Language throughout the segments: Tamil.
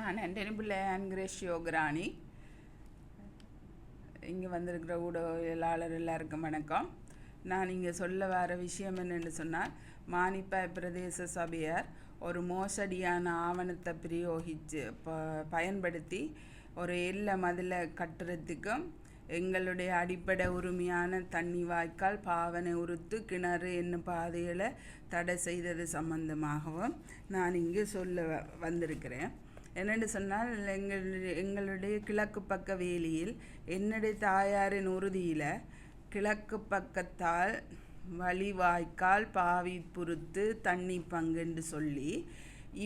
நான் என் பிள்ளையான் கிரேஷ் யோகராணி இங்கே வந்திருக்கிற ஊடகவியலாளர் எல்லாருக்கும் வணக்கம். நான் இங்கே சொல்ல வர விஷயம் என்னென்னு சொன்னால் மானிப்பாய் பிரதேச சபையார் ஒரு மோசடியான ஆவணத்தை பிரயோகித்து ப பயன்படுத்தி ஒரு எல்ல மதிலை கட்டுறதுக்கும் எங்களுடைய அடிப்படை உரிமையான தண்ணி வாய்க்கால் பாவனை உறுத்து கிணறு என்னும் பாதைகளை தடை செய்தது சம்பந்தமாகவும் நான் இங்கே சொல்ல வந்திருக்கிறேன். என்னென்னு சொன்னால் எங்கள் எங்களுடைய கிழக்கு பக்க வேலியில் என்னுடைய தாயாரின் உறுதியில் கிழக்கு பக்கத்தால் வழிவாய்க்கால் பாவி பொறுத்து தண்ணி பங்குன்னு சொல்லி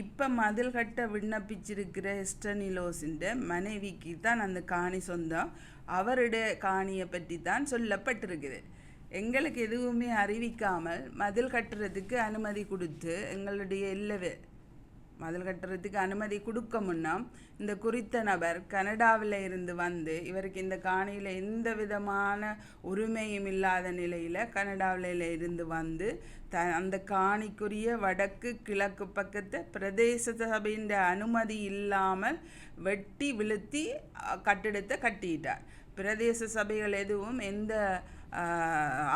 இப்போ மதில் கட்ட விண்ணப்பிச்சிருக்கிற எஸ்டனிலோஸிൻ്റെ மனைவிக்கு தான் அந்த காணி சொந்தம். அவருடைய காணியை பற்றி தான் சொல்லப்பட்டிருக்குது. எங்களுக்கு எதுவுமே அறிவிக்காமல் மதில் கட்டுறதுக்கு அனுமதி கொடுத்து எங்களுடைய எல்லை மதில் கட்டுறதுக்கு அனுமதி கொடுக்க முன்னம் இந்த குறித்த நபர் கனடாவில் இருந்து வந்து இவருக்கு இந்த காணியில் எந்த விதமான உரிமையும் இல்லாத நிலையில் கனடாவில் இருந்து வந்து த அந்த காணிக்குரிய வடக்கு கிழக்கு பக்கத்தை பிரதேச சபையின் அனுமதி இல்லாமல் வெட்டி விழுத்தி கட்டிடத்தை கட்டிட்டார். பிரதேச சபைகள் எதுவும் எந்த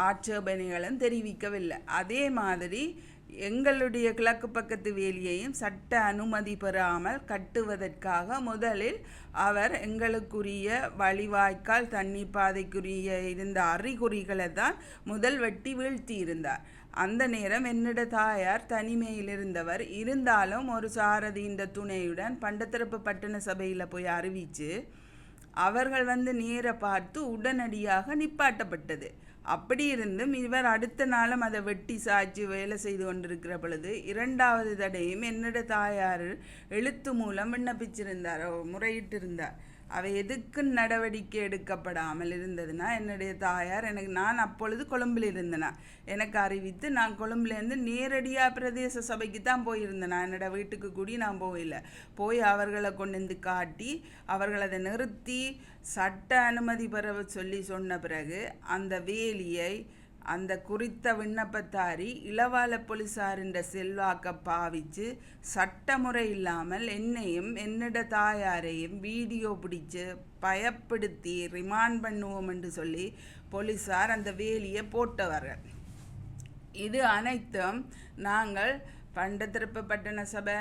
ஆட்சேபனைகளும் தெரிவிக்கவில்லை. அதே மாதிரி எங்களுடைய கிழக்கு பக்கத்து வேலியையும் சட்ட அனுமதி பெறாமல் கட்டுவதற்காக முதலில் அவர் எங்களுக்குரிய வழிவாய்க்கால் தண்ணி பாதைக்குரிய இருந்த அறிகுறிகளை தான் முதல் வெட்டி வீழ்த்தி இருந்தார் அந்த நேரம் என்னிட தாயார் தனிமையில் இருந்தவர் இருந்தாலும் ஒரு சாரதியின் துணையுடன் பண்டத்திறப்பு பட்டண சபையில் போய் அறிவித்து அவர்கள் வந்து நேர பார்த்து உடனடியாக நிப்பாட்டப்பட்டது. அப்படி இருந்தும் இவர் அடுத்த நாளும் அதை வெட்டி சாய்ச்சி வேலை செய்து கொண்டிருக்கிற பொழுது இரண்டாவது தடையும் என்னோட தாயார் எழுத்து மூலம் விண்ணப்பிச்சிருந்தார் முறையிட்டிருந்தார். அவை எதுக்கு நடவடிக்கை எடுக்கப்படாமல் இருந்ததுன்னா என்னுடைய தாயார் எனக்கு நான் அப்பொழுது கொழும்பில் இருந்தேனா. எனக்கு அறிவித்து நான் கொழும்புலேருந்து நேரடியாக பிரதேச சபைக்கு தான் போயிருந்தேன். நான் என்னோட வீட்டுக்கு கூடி நான் போகல. போய் அவர்களை கொண்டு வந்து காட்டி அவர்கள் அதை நிறுத்தி சட்ட அனுமதி பெற சொல்லி சொன்ன பிறகு அந்த வேலியை அந்த குறித்த விண்ணப்பத்தாரி இளவால போலீசாரின் செல்வாக்க பாவிச்சு சட்டமுறை இல்லாமல் என்னையும் என்னிட தாயாரையும் வீடியோ பிடிச்சு பயப்படுத்தி ரிமாண்ட் பண்ணுவோம் என்று சொல்லி போலீசார் அந்த வேலியை போட்டவர்கள். இது அனைத்தும் நாங்கள் பண்டத்திருப்பு பட்டண சபை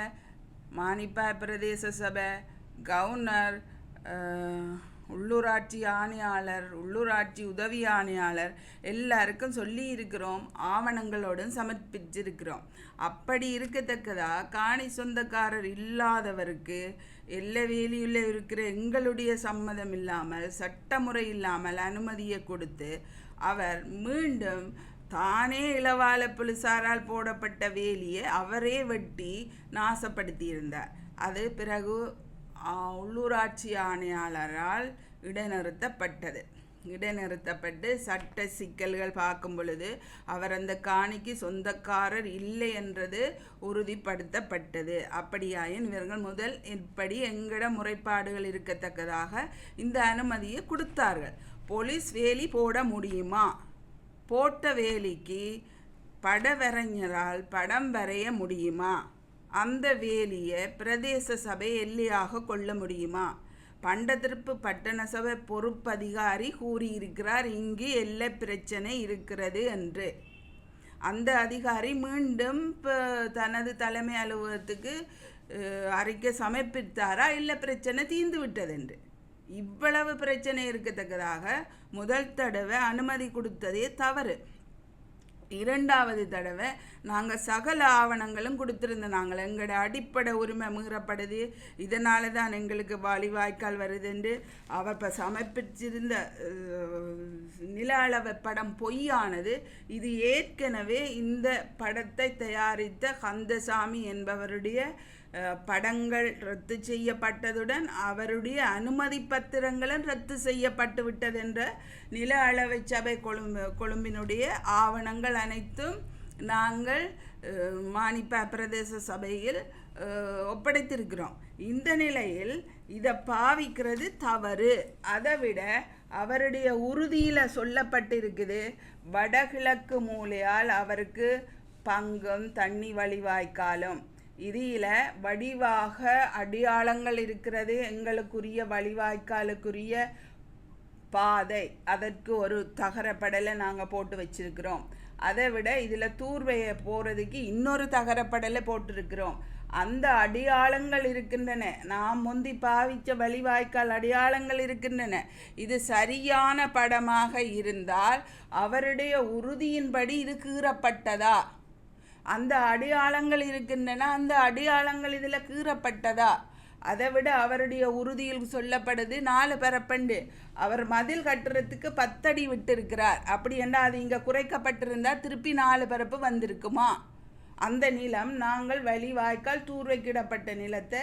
மானிப்பாய் பிரதேச சபை கவர்னர் உள்ளூராட்சி ஆணையாளர் உள்ளூராட்சி உதவி ஆணையாளர் எல்லாருக்கும் சொல்லி இருக்கிறோம் ஆவணங்களோடும் சமர்ப்பிச்சிருக்கிறோம். அப்படி இருக்கத்தக்கதா? காணி சொந்தக்காரர் இல்லாதவருக்கு எல்லை வேலியுள்ள இருக்கிற எங்களுடைய சம்மதம் இல்லாமல் சட்டமுறை இல்லாமல் அனுமதியை கொடுத்து அவர் மீண்டும் தானே இளவால புலிசாரால் போடப்பட்ட வேலியை அவரே வெட்டி நாசப்படுத்தியிருந்தார். அது பிறகு உள்ளூராட்சி ஆணையாளரால் இடைநிறுத்தப்பட்டது. இடைநிறுத்தப்பட்டு சட்ட சிக்கல்கள் பார்க்கும் பொழுது அவர் அந்த காணிக்கு சொந்தக்காரர் இல்லை என்றது உறுதிப்படுத்தப்பட்டது. அப்படியாயின் இவர்கள் முதல் இப்படி எங்கட முறைப்பாடுகள் இருக்கத்தக்கதாக இந்த அனுமதியை கொடுத்தார்கள். போலீஸ் வேலி போட முடியுமா? போட்ட வேலிக்கு படவரைஞரால் படம் வரைய முடியுமா? அந்த வேலியை பிரதேச சபை எல்லையாக கொள்ள முடியுமா? பண்டதிருப்பு பட்டண சபை பொறுப்பதிகாரி கூறியிருக்கிறார் இங்கு எல்லை பிரச்சனை இருக்கிறது என்று. அந்த அதிகாரி மீண்டும் இப்போ தனது தலைமை அலுவலகத்துக்கு அறிக்கை சமர்ப்பித்தாரா? இல்லை பிரச்சனை தீர்ந்து விட்டதென்று. இவ்வளவு பிரச்சனை இருக்கத்தக்கதாக முதல் தடவை அனுமதி கொடுத்ததே தவறு. இரண்டாவது தடவை நாங்கள் சகல ஆவணங்களும் கொடுத்துருந்தோம். நாங்கள் எங்களோட அடிப்படை உரிமை மீறப்படுது. இதனால தான் எங்களுக்கு வாலி வாய்க்கால் வருதுஎன்று அவர் இப்போ சமர்ப்பிச்சிருந்த நில அளவு படம் பொய்யானது. இது ஏற்கனவே இந்த படத்தை தயாரித்த கந்தசாமி என்பவருடைய படங்கள் ரத்து செய்யப்பட்டதுடன் அவருடைய அனுமதி பத்திரங்களும் ரத்து செய்யப்பட்டு விட்டது என்ற நில அளவை சபை கொழும்பு கொழும்பினுடைய ஆவணங்கள் அனைத்தும் நாங்கள் மாணிப்ப மானிப்பா பிரதேச சபையில் ஒப்படைத்திருக்கிறோம். இந்த நிலையில் இதை பாவிக்கிறது தவறு. அதை விட அவருடைய உறுதியில் சொல்லப்பட்டிருக்குது வடகிழக்கு மூலையால் அவருக்கு பங்கும் தண்ணி வழிவாய்க்காலும். இதில் வடிவாக அடையாளங்கள் இருக்கிறது எங்களுக்குரிய வழிவாய்க்காலுக்குரிய பாதை. அதற்கு ஒரு தகரப்படலை நாங்கள் போட்டு வச்சிருக்கிறோம். அதை விட இதில் தூர்வையை போகிறதுக்கு இன்னொரு தகரப்படலை போட்டிருக்கிறோம். அந்த அடையாளங்கள் இருக்கின்றன. நாம் முந்தி பாவித்த வழிவாய்க்கால் அடையாளங்கள் இருக்கின்றன. இது சரியான படமாக இருந்தால் அவருடைய உறுதியின்படி இது கீறப்பட்டதா அந்த அடையாளங்கள் இருக்கின்றன அந்த அடையாளங்கள் இதில் கீறப்பட்டதா? அதை விட அவருடைய உறுதியில் சொல்லப்படுது நாலு பரப்பண்டு அவர் மதில் கட்டுறதுக்கு பத்தடி விட்டிருக்கிறார். அப்படி என்ன அது இங்கே குறைக்கப்பட்டிருந்தால் திருப்பி நாலு பரப்பு வந்திருக்குமா? அந்த நிலம் நாங்கள் வழி வாய்க்கால் தூர்வைக்கிடப்பட்ட நிலத்தை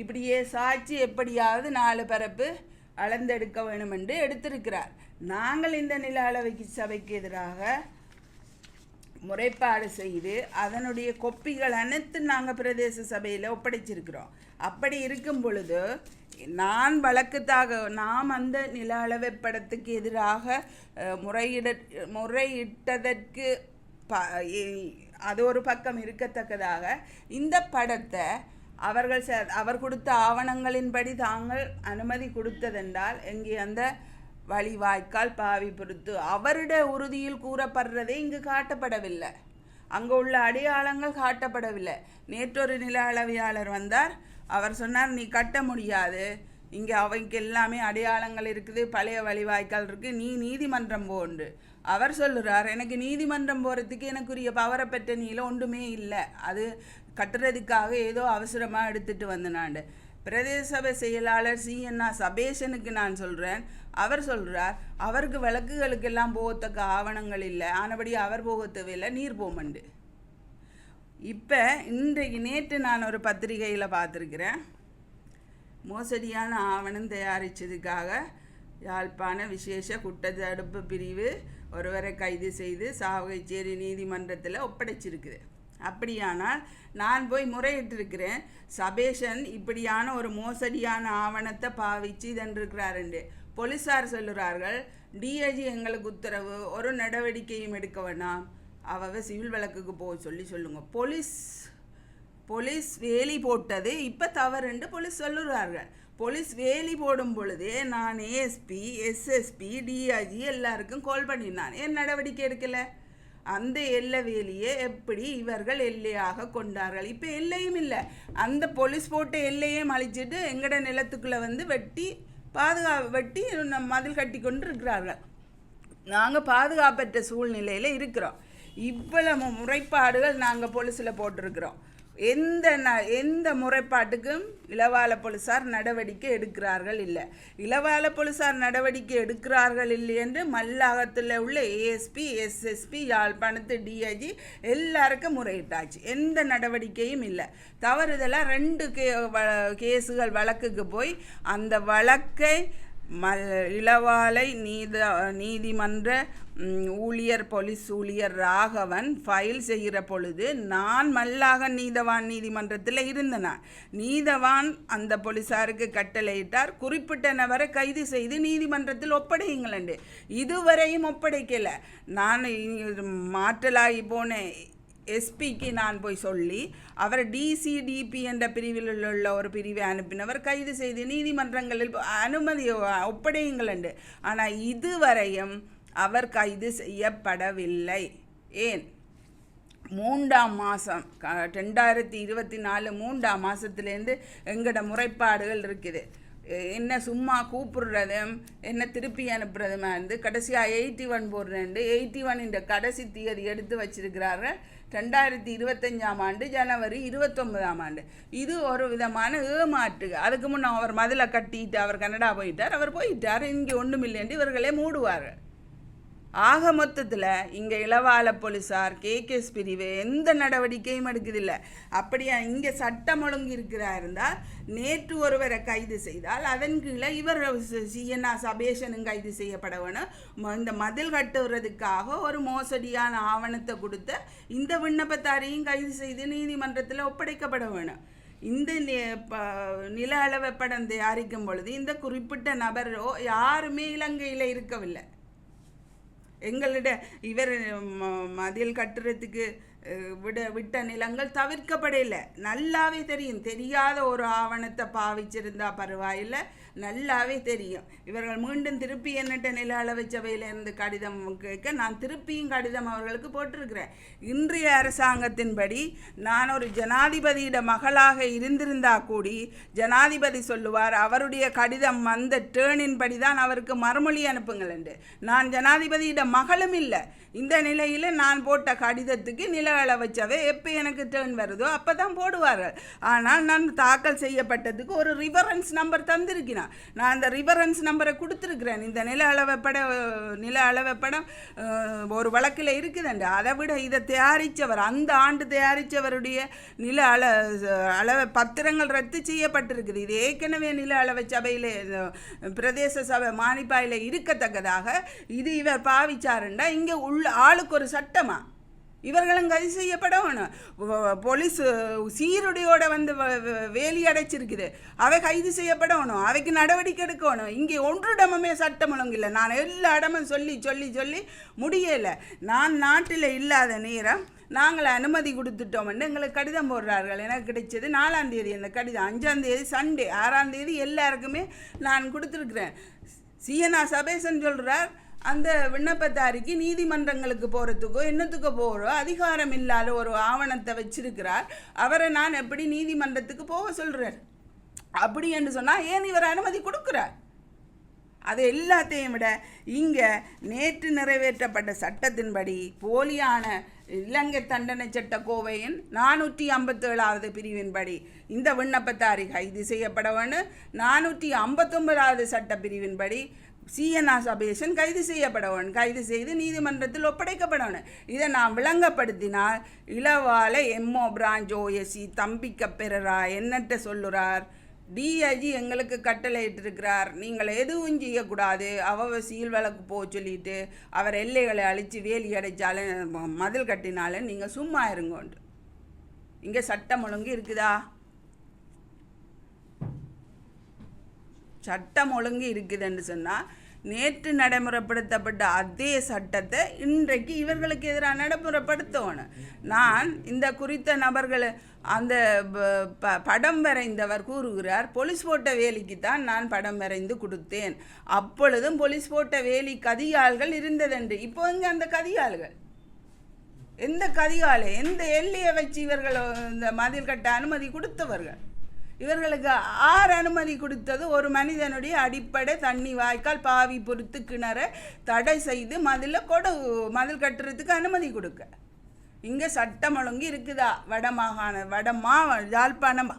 இப்படியே சாட்சி எப்படியாவது நாலு பரப்பு அளந்தெடுக்க வேணும் என்று எடுத்திருக்கிறார். நாங்கள் இந்த நில அளவைக்கு சபைக்கு எதிராக முறைப்பாடு செய்து அதனுடைய கொப்பிகள் அனைத்து நாங்கள் பிரதேச சபையில் ஒப்படைச்சிருக்கிறோம். அப்படி இருக்கும் பொழுது நான் வழக்குத்தாக நாம் அந்த நில அளவைப்படத்துக்கு எதிராக முறையிட முறையிட்டதற்கு ப அது ஒரு பக்கம் இருக்கத்தக்கதாக இந்த படத்தை அவர்கள் ச அவர் கொடுத்த ஆவணங்களின்படி தாங்கள் அனுமதி கொடுத்ததென்றால் இங்கே அந்த வழிவாய்க்கால் பாவி பொறுத்து அவருடைய உறுதியில் கூறப்படுறதே இங்கு காட்டப்படவில்லை. அங்கே உள்ள அடையாளங்கள் காட்டப்படவில்லை. நேற்றொரு நில அளவியாளர் வந்தார். அவர் சொன்னார் நீ கட்ட முடியாது. இங்கே அவைக்கு எல்லாமே அடையாளங்கள் இருக்குது. பழைய வழிவாய்க்கால் இருக்குது நீ நீதிமன்றம் போன்று அவர் சொல்லுறார் எனக்கு நீதிமன்றம் போகிறதுக்கு எனக்குரிய பவரை பெற்ற நீல ஒன்றுமே இல்லை. அது கட்டுறதுக்காக ஏதோ அவசரமாக எடுத்துட்டு வந்தனாண்டு பிரதேச சபை செயலாளர் சிஎன்ஆ சபேஷனுக்கு நான் சொல்கிறேன் அவர் சொல்கிறார் அவருக்கு விளக்குகளுக்கெல்லாம் போகத்தக்க ஆவணங்கள் இல்லை. ஆனபடி அவர் போக தேவையில்லை நீர் போமண்டு. இப்போ இன்றைக்கு நேற்று நான் ஒரு பத்திரிகையில் பார்த்துருக்கிறேன். மோசடியான ஆவணம் தயாரித்ததுக்காக யாழ்ப்பாண விசேஷ குற்றத்தடுப்பு பிரிவு ஒருவரை கைது செய்து சாவகைச்சேரி நீதிமன்றத்தில் ஒப்படைச்சிருக்குது. அப்படியானால் நான் போய் முறையிட்டிருக்கிறேன். சபேஷன் இப்படியான ஒரு மோசடியான ஆவணத்தை பாவிச்சு இதன்றிருக்கிறாருண்டு. போலீஸார் சொல்லுறார்கள் டிஐஜி எங்களுக்கு உத்தரவு ஒரு நடவடிக்கையும் எடுக்க வேணாம். அவ சிவில் வழக்குக்கு போக சொல்லி சொல்லுங்க. போலீஸ் போலீஸ் வேலி போட்டது இப்போ தவறுண்டு போலீஸ் சொல்லுறார்கள். போலீஸ் வேலி போடும் பொழுதே நான் ஏஎஸ்பி எஸ்எஸ்பி டிஐஜி எல்லாருக்கும் கால் பண்ணினான். ஏன் நடவடிக்கை எடுக்கலை? அந்த எல்லை வேலியை எப்படி இவர்கள் எல்லையாக கொண்டார்கள்? இப்போ எல்லையும் இல்லை. அந்த போலீஸ் போட்ட எல்லையும் அழிச்சிட்டு எங்கட நிலத்துக்குள்ளே வந்து வெட்டி பாதுகா வெட்டி நம் மதில் கட்டி கொண்டு இருக்கிறார்கள் நாங்கள் பாதுகாப்பற்ற சூழ்நிலையில் இருக்கிறோம். இவ்வளவு முறைப்பாடுகள் நாங்கள் போலீஸில் போட்டிருக்கிறோம். எந்த ந எந்த முறைப்பாட்டுக்கும் இளவால போலீஸார் நடவடிக்கை எடுக்கிறார்கள் இல்லை. இளவால போலீஸார் நடவடிக்கை எடுக்கிறார்கள் இல்லை என்று மல்லாகத்தில் உள்ள ஏஎஸ்பி எஸ்எஸ்பி யாழ்ப்பாணத்து டிஐஜி எல்லாருக்கும் முறையிட்டாச்சு. எந்த நடவடிக்கையும் இல்லை. தவறுதலாக ரெண்டு கே வ- கேஸுகள் வழக்குக்கு போய் அந்த வழக்கை மல் இளவாலை நீத நீதிமன்ற ஊழியர் போலீஸ் ஊழியர் ராகவன் ஃபைல் செய்கிற பொழுது நான் மல்லாக நீதவான் நீதிமன்றத்தில் இருந்தனான். நீதவான் அந்த போலீஸாருக்கு கட்டளையிட்டார் குறிப்பிட்ட நபரை கைது செய்து நீதிமன்றத்தில் ஒப்படையுங்களண்டு இதுவரையும் ஒப்படைக்கலை. நான் மாற்றலாகி போனேன். எஸ்பிக்கு நான் போய் சொல்லி அவர் டிசிடிபி என்ற பிரிவில் உள்ள ஒரு பிரிவை அனுப்பினவர் கைது செய்து நீதிமன்றங்களில் அனுமதி ஒப்படையுங்கள் என்று ஆனால் இதுவரையும் அவர் கைது செய்யப்படவில்லை. ஏன்? மூன்றாம் மாதம் ரெண்டாயிரத்தி இருபத்தி நாலு மூன்றாம் மாதத்துலேருந்து எங்களோட முறைப்பாடுகள் இருக்குது. என்ன சும்மா கூப்பிடுறதும் என்ன திருப்பி அனுப்புறதுமா இருந்து கடைசியாக எயிட்டி ஒன் போடுறேன் எயிட்டி ஒன் இந்த கடைசி தியரி எடுத்து வச்சிருக்கிறாரு ரெண்டாயிரத்தி இருபத்தஞ்சாம் ஆண்டு ஜனவரி இருபத்தொன்பதாம் ஆண்டு. இது ஒரு விதமான ஏமாற்று அதுக்கு முன்னே அவர் மதில கட்டிட்டு அவர் கனடா போயிட்டார். அவர் போயிட்டார். இங்கே ஒன்றும் இல்லைன்னு இவர்களே மூடுவார்கள். ஆக மொத்தத்தில் இங்கே இளவால போலீஸார் கேகேஎஸ் பிரிவு எந்த நடவடிக்கையும் எடுக்குதில்ல அப்படியா இங்கே சட்டம் ஒழுங்கு இருக்கிறா இருந்தால் நேற்று ஒருவரை கைது செய்தால் அதன் கீழே இவர் சிஎன்ஆ சபேஷனும் கைது செய்யப்பட வேணும். ம- இந்த மதில் கட்டுறதுக்காக ஒரு மோசடியான ஆவணத்தை கொடுத்த இந்த விண்ணப்பத்தாரையும் கைது செய்து நீதிமன்றத்தில் ஒப்படைக்கப்பட வேணும். இந்த ப- நில அளவை படம் தயாரிக்கும் பொழுது இந்த குறிப்பிட்ட நபரோ யாருமே இலங்கையில் இருக்கவில்லை. எங்களிட இவர் ம- மதில் கட்டுறதுக்கு விட விட்ட நிலங்கள் தவிர்க்கப்படலை நல்லாவே தெரியும். தெரியாத ஒரு ஆவணத்தை பாவிச்சிருந்தா பரவாயில்லை. நல்லாவே தெரியும். இவர்கள் மீண்டும் திருப்பி என்னட்ட நில அளவை சபையிலிருந்து கடிதம் கேட்க நான் திருப்பியும் கடிதம் அவர்களுக்கு போட்டிருக்கிறேன். இன்றைய அரசாங்கத்தின்படி நான் ஒரு ஜனாதிபதியிட மகளாக இருந்திருந்தா கூடி ஜனாதிபதி சொல்லுவார் அவருடைய கடிதம் வந்த டேர்னின்படி தான் அவருக்கு மறுமொழி அனுப்புங்கள் என்று. நான் ஜனாதிபதியிட மகளும் இல்லை. இந்த நிலையில் நான் போட்ட கடிதத்துக்கு நில அளவச்சவை எப்போ எனக்கு டேர்ன் வருதோ அப்போ தான் போடுவார்கள் ஆனால் நான் தாக்கல் செய்யப்பட்டதுக்கு ஒரு ரிஃபரன்ஸ் நம்பர் தந்திருக்கிறேன். நான் அந்த ரிஃபரன்ஸ் நம்பரை கொடுத்துருக்கிறேன். இந்த நில அளவைப்பட நில அளவைப்படம் ஒரு வழக்கில் இருக்குதுண்டு. அதை விட இதை தயாரித்தவர் அந்த ஆண்டு தயாரித்தவருடைய நில அள அளவை பத்திரங்கள் ரத்து செய்யப்பட்டிருக்குது. இது ஏற்கனவே நில அளவை சபையில் பிரதேச சபை மானிப்பாயில் இருக்கத்தக்கதாக இது இவர் பாவிச்சாருண்டா? இங்கே உள்ள ஆளுக்கு ஒரு சட்டமா? இவர்களும் கைது செய்யப்பட வேணும் போலீஸ் சீருடையோட வந்து வ- வேலி அடைச்சிருக்குது. அவை கைது செய்யப்பட வேணும் அவைக்கு நடவடிக்கை எடுக்கணும். இங்கே ஒன்றிடமுமே சட்டம் ஒழுங்கில்லை நான் எல்லா இடமும் சொல்லி சொல்லி சொல்லி முடியலை. நான் நாட்டில் இல்லாத நேரம் நாங்கள் அனுமதி கொடுத்துட்டோம்னு எங்களுக்கு கடிதம் போடுறார்கள். எனக்கு கிடைச்சது நாலாம் தேதி. அந்த கடிதம் அஞ்சாம் தேதி சண்டே ஆறாம் தேதி எல்லாருக்குமே நான் கொடுத்துருக்குறேன். சிஎன்ஆர் சபேசன் சொல்கிறார் அந்த விண்ணப்பதாரிக்கு நீதிமன்றங்களுக்கு போகிறதுக்கோ என்னத்துக்கோ போகிறோ அதிகாரம் இல்லாத ஒரு ஆவணத்தை வச்சிருக்கிறார். அவரை நான் எப்படி நீதிமன்றத்துக்கு போக சொல்கிறார் அப்படி என்று சொன்னால் ஏன் இவர் அனுமதி கொடுக்குறார்? அது எல்லாத்தையும் விட இங்கே நேற்று நிறைவேற்றப்பட்ட சட்டத்தின்படி போலியான இலங்கை தண்டனை சட்ட கோவையின் நானூற்றி ஐம்பத்தேழாவது பிரிவின்படி இந்த விண்ணப்பத்தாரி கைது செய்யப்பட வேண்டும். நானூற்றி ஐம்பத்தொன்பதாவது சட்ட பிரிவின்படி சிஎன்ஆர் சபேஷன் கைது செய்யப்படவன். கைது செய்து நீதிமன்றத்தில் ஒப்படைக்கப்படவன். இதை நான் விளங்கப்படுத்தினால் இளவால M O branch O S C தம்பிக்க பெறரா? என்னட்ட சொல்லுறார்? டிஐஜி எங்களுக்கு கட்டளையிட்டிருக்கிறார். நீங்கள் எதுவும் செய்யக்கூடாது அவ சீல் வழக்கு போக சொல்லிட்டு அவர் எல்லைகளை அழித்து வேலி அடைச்சாலும் மதில் கட்டினாலும் நீங்கள் சும்மா இருங்கோண்டு. இங்கே சட்டம் ஒழுங்கு இருக்குதா? சட்டம் ஒழுங்கு இருக்குதுன்னு சொன்னால் நேற்று நடைமுறைப்படுத்தப்பட்ட அதே சட்டத்தை இன்றைக்கு இவர்களுக்கு எதிராக நடைமுறைப்படுத்தணும். நான் இந்த குறித்த நபர்கள் அந்த ப- படம் வரைந்தவர் கூறுகிறார் போலீஸ் போட்ட வேலிக்கு தான் நான் படம் வரைந்து கொடுத்தேன். அப்பொழுதும் போலீஸ் போட்ட வேலி கதியாள்கள் இருந்ததென்று. இப்போ இங்கே அந்த கதியாள்கள்? எந்த கதிகாலை எந்த எல்லையை வச்சு இவர்கள் இந்த மதில் கட்ட அனுமதி கொடுத்தவர்கள்? இவர்களுக்கு ஆறு அனுமதி கொடுத்தது ஒரு மனிதனுடைய அடிப்படை தண்ணி வாய்க்கால் பாவி பொறுத்து கிணற தடை செய்து மதில் கொடு மதில் கட்டுறதுக்கு அனுமதி கொடுக்க. இங்கே சட்டம் ஒழுங்கு இருக்குதா? வட மாகாண வட மாவ யாழ்ப்பாணம்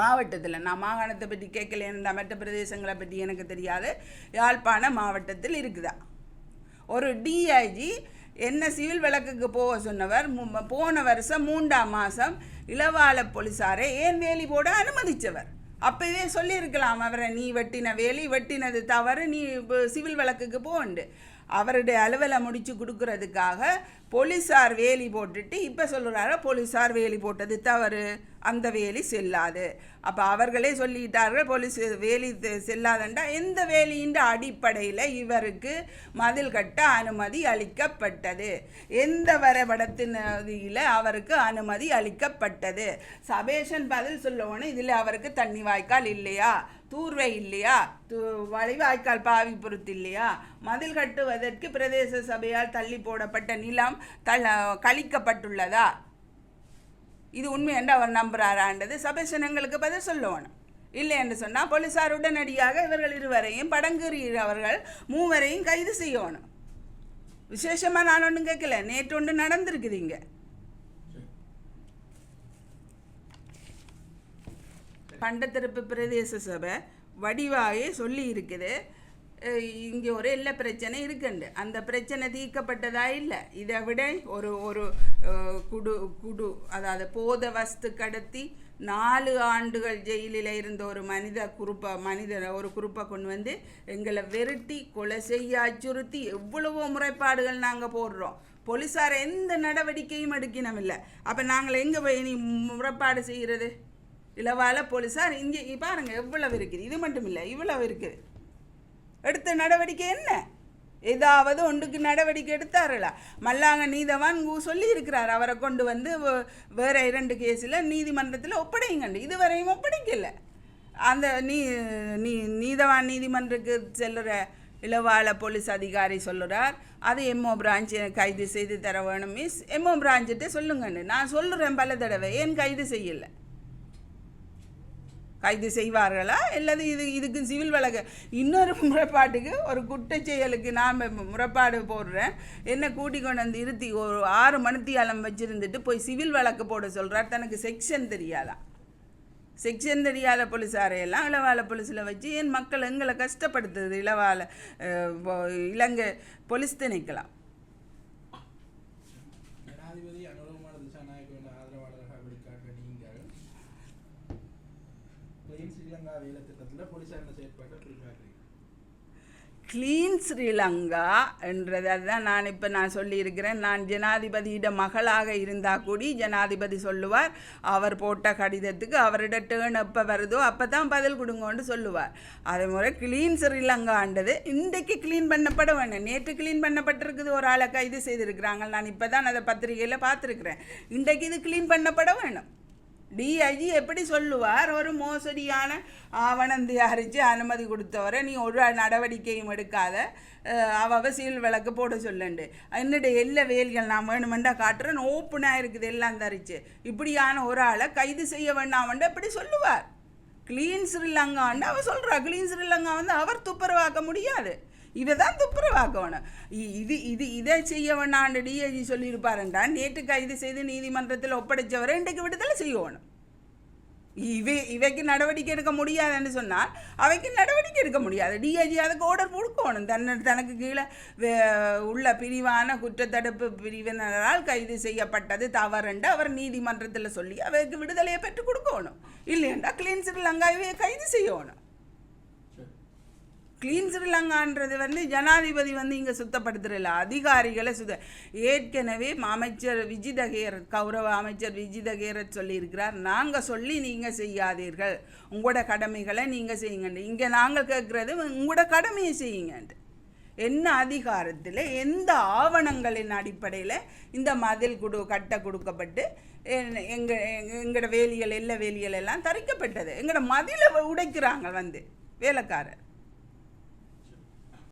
மாவட்டத்தில். நான் மாகாணத்தை பற்றி கேட்கல மற்ற பிரதேசங்களை பற்றி எனக்கு தெரியாது. யாழ்ப்பாண மாவட்டத்தில் இருக்குதா? ஒரு டிஐஜி என்ன சிவில் வழக்குக்கு போக சொன்னவர் போன வருஷம் மூன்றாம் மாதம் இளவால போலீஸாரை ஏன் வேலி போட அனுமதித்தவர் அப்பவே சொல்லியிருக்கலாம் அவரை நீ வெட்டின வேலி வெட்டினது தவறு நீ சிவில் வழக்குக்கு போண்டு அவருடைய அலுவலை முடித்து கொடுக்கறதுக்காக போலீஸார் வேலி போட்டுட்டு இப்போ சொல்கிறாரு போலீஸார் வேலி போட்டது தவறு. அந்த வேலி செல்லாது. அப்போ அவர்களே சொல்லிட்டார்கள் போலீஸ் வேலி செல்லாதண்டா. எந்த வேலியின் அடிப்படையில் இவருக்கு மதில் கட்ட அனுமதி அளிக்கப்பட்டது? எந்த வரைபடத்தின் அவருக்கு அனுமதி அளிக்கப்பட்டது? சபேஷன் பதில் சொல்லணும் இதில் அவருக்கு தண்ணி வாய்க்கால் இல்லையா? தூர்வை இல்லையா? தூ வழிவாய்க்கால் பாவி பொறுத்து இல்லையா? மதில் கட்டுவதற்கு பிரதேச சபையால் தள்ளி போடப்பட்ட நிலம் கல கழிக்கப்பட்டுள்ளதா? இது உண்மை என்று அவர் நம்புகிறாரான்றது சபேஷனங்களுக்கு பதில் சொல்லணும். இல்லை என்று சொன்னால் போலீசார் உடனடியாக இவர்கள் இருவரையும் படங்குறி அவர்கள் மூவரையும் கைது செய்யணும். விசேஷமாக நான் ஒன்றும் கேட்கல. நேற்று ஒன்று நடந்திருக்குது இங்கே. பண்டத்திருப்பு பிரதேச சபை வடிவாகவே சொல்லி இருக்குது இங்கே ஒரு எல்லா பிரச்சனை இருக்குண்டு. அந்த பிரச்சனை தீர்க்கப்பட்டதா இல்லை? இதை விட ஒரு ஒரு குடு குடு அதாவது போத வஸ்து கடத்தி நாலு ஆண்டுகள் ஜெயிலில் இருந்த ஒரு மனித குரூப்பை மனிதரை ஒரு குரூப்பை கொண்டு வந்து எங்களை வெறுட்டி கொலை செய்ய அச்சுறுத்தி எவ்வளவோ முறைப்பாடுகள் நாங்கள் போடுறோம். போலீஸார் எந்த நடவடிக்கையும் எடுக்கணும் இல்லை அப்போ நாங்கள் எங்கே போய் நீ முறைப்பாடு செய்கிறது இளவால போலீஸார் இங்கே பாருங்கள் எவ்வளவு இருக்குது. இது மட்டும் இல்லை இவ்வளவு இருக்குது. எடுத்த நடவடிக்கை என்ன? ஏதாவது ஒன்றுக்கு நடவடிக்கை எடுத்தார்களா? மல்லாங்க நீதவான் சொல்லியிருக்கிறார் அவரை கொண்டு வந்து வேற இரண்டு கேஸில் நீதிமன்றத்தில் ஒப்படைங்கண்டு இதுவரையும் ஒப்படைக்கல. அந்த நீ நீ நீதவான் நீதிமன்றத்துக்கு செல்லுற இளவாள போலீஸ் அதிகாரி சொல்லுறார் அது எம்ஓ பிரான்ச் கைது செய்து தர வேணும் மிஸ். எம்ஓ பிரான்ச்சிட்ட சொல்லுங்கன்னு நான் சொல்லுறேன் பல தடவை ஏன் கைது செய்யலை? கைது செய்வார்களா? அல்லது இது இதுக்கு சிவில் வழக்கு? இன்னொரு முறைப்பாட்டுக்கு ஒரு குற்றச் செயலுக்கு நான் முறைப்பாடு போடுறேன். என்ன கூட்டி கொண்டு வந்து இருத்தி ஒரு ஆறு மணித்தியாலம் வச்சுருந்துட்டு போய் சிவில் வழக்கு போட சொல்கிறார் தனக்கு செக்ஷன் தெரியாதா? செக்ஷன் தெரியாத போலீஸாரையெல்லாம் இளவால போலீஸில் வச்சு என் மக்கள் எங்களை கஷ்டப்படுத்துது? இளவால இலங்கை போலீஸ் திணைக்கலாம். கிளீன் ஸ்ரீலங்கா என்றதை. தான் நான் இப்போ நான் சொல்லியிருக்கிறேன். நான் ஜனாதிபதியிட மகளாக இருந்தால் கூடி ஜனாதிபதி சொல்லுவார். அவர் போட்ட கடிதத்துக்கு அவரிட டேர்ன் எப்போ வருதோ அப்போ தான் பதில் கொடுங்கன்னு சொல்லுவார். அதே முறை கிளீன் ஸ்ரீலங்கான்றது இன்றைக்கு க்ளீன் பண்ணப்பட வேணும் நேற்று க்ளீன் பண்ணப்பட்டிருக்குது. ஒரு ஆளை கைது செய்திருக்கிறாங்க. நான் இப்போ தான் அதை பத்திரிகையில் பார்த்துருக்குறேன். இன்றைக்கு இது க்ளீன் பண்ணப்பட வேணும் டிஐஜி எப்படி சொல்லுவார்? ஒரு மோசடியான ஆவணம் தயாரித்து அனுமதி கொடுத்தவரை நீ ஒரு நடவடிக்கையும் எடுக்காத. அவ சீல் விளக்கு போட சொல்லுண்டு. என்னுடைய எல்லா வேல்கள் நான் வேணுமெண்டா காட்டுறேன். ஓப்பனாக இருக்குது எல்லாம் தரிச்சு. இப்படியான ஒரு ஆளை கைது செய்ய வேண்டாமண்டு எப்படி சொல்லுவார்? கிளீன் ஸ்ரீலங்கான்னு அவள் சொல்கிறா கிளீன் ஸ்ரீலங்கா வந்து அவர் துப்புரவாக்க முடியாது. இதை தான் துப்புரவாக்கணும். இ- இது இது இதை செய்ய வேண்டாண்டு டிஐஜி சொல்லியிருப்பாருண்டா. நேற்று கைது செய்து நீதிமன்றத்தில் ஒப்படைச்சவரை இன்றைக்கு விடுதலை செய்யணும். இவை இவைக்கு நடவடிக்கை எடுக்க முடியாதுன்னு சொன்னால் அவைக்கு நடவடிக்கை எடுக்க முடியாது. டிஐஜி அதுக்கு ஆர்டர் கொடுக்கணும். தன்னை தனக்கு கீழே வே- உள்ள பிரிவான குற்றத்தடுப்பு பிரிவினரால் கைது செய்யப்பட்டது தவறுண்டு அவர் நீதிமன்றத்தில் சொல்லி அவைக்கு விடுதலையை பெற்றுக் கொடுக்கணும். இல்லையண்டா கிளீன் ஸ்ரீலங்கா இவையை கைது செய்யணும். கிளீன் ஸ்ரீலங்கான்றது வந்து ஜனாதிபதி வந்து இங்கே சுத்தப்படுத்துறல அதிகாரிகளை சுத்த ஏற்கனவே அமைச்சர் விஜிதகேர் கௌரவ அமைச்சர் விஜிதகேரத் சொல்லியிருக்கிறார். நாங்கள் சொல்லி நீங்கள் செய்யாதீர்கள். உங்களோட கடமைகளை நீங்கள் செய்யுங்கண்டு இங்கே நாங்கள் கேட்குறது உங்களோட கடமையை செய்யுங்கன்ட்டு. என்ன அதிகாரத்தில் எந்த ஆவணங்களின் அடிப்படையில் இந்த மதில் குடு கட்ட கொடுக்கப்பட்டு எங்கள் எங்களோட வேலிகள் எல்லா வேலிகள் எல்லாம் தரிக்கப்பட்டது. எங்களோட மதிலை உடைக்கிறாங்க வந்து வேலைக்காரர்.